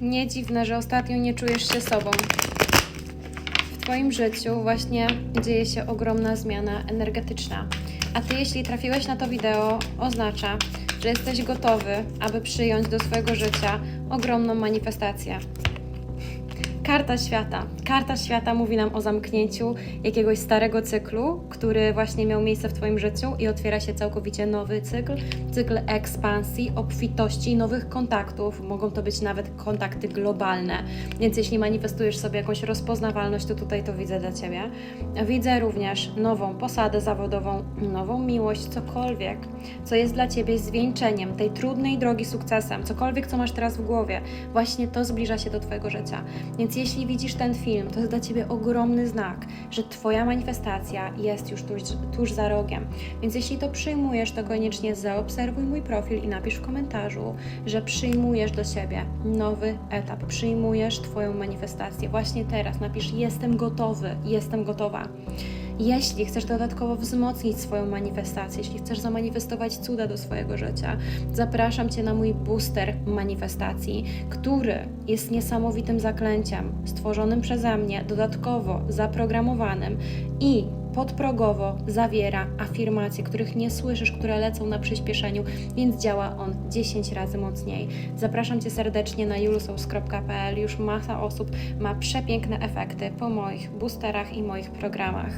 Nie dziwne, że ostatnio nie czujesz się sobą. W Twoim życiu właśnie dzieje się ogromna zmiana energetyczna. A Ty, jeśli trafiłeś na to wideo, oznacza, że jesteś gotowy, aby przyjąć do swojego życia ogromną manifestację. Karta świata. Karta świata mówi nam o zamknięciu jakiegoś starego cyklu, który właśnie miał miejsce w Twoim życiu i otwiera się całkowicie nowy cykl, cykl ekspansji, obfitości, nowych kontaktów. Mogą to być nawet kontakty globalne. Więc jeśli manifestujesz sobie jakąś rozpoznawalność, to tutaj to widzę dla Ciebie. Widzę również nową posadę zawodową, nową miłość, cokolwiek, co jest dla Ciebie zwieńczeniem tej trudnej drogi sukcesem, cokolwiek, co masz teraz w głowie, właśnie to zbliża się do Twojego życia. Więc jeśli widzisz ten film, to jest dla Ciebie ogromny znak, że Twoja manifestacja jest już tuż, tuż za rogiem. Więc jeśli to przyjmujesz, to koniecznie zaobserwuj mój profil i napisz w komentarzu, że przyjmujesz do siebie nowy etap, przyjmujesz Twoją manifestację. Właśnie teraz napisz: Jestem gotowy, jestem gotowa. Jeśli chcesz dodatkowo wzmocnić swoją manifestację, jeśli chcesz zamanifestować cuda do swojego życia, zapraszam Cię na mój booster manifestacji, który jest niesamowitym zaklęciem stworzonym przeze mnie, dodatkowo zaprogramowanym i podprogowo zawiera afirmacje, których nie słyszysz, które lecą na przyspieszeniu, więc działa on 10 razy mocniej. Zapraszam Cię serdecznie na julusous.pl. Już masa osób ma przepiękne efekty po moich boosterach i moich programach.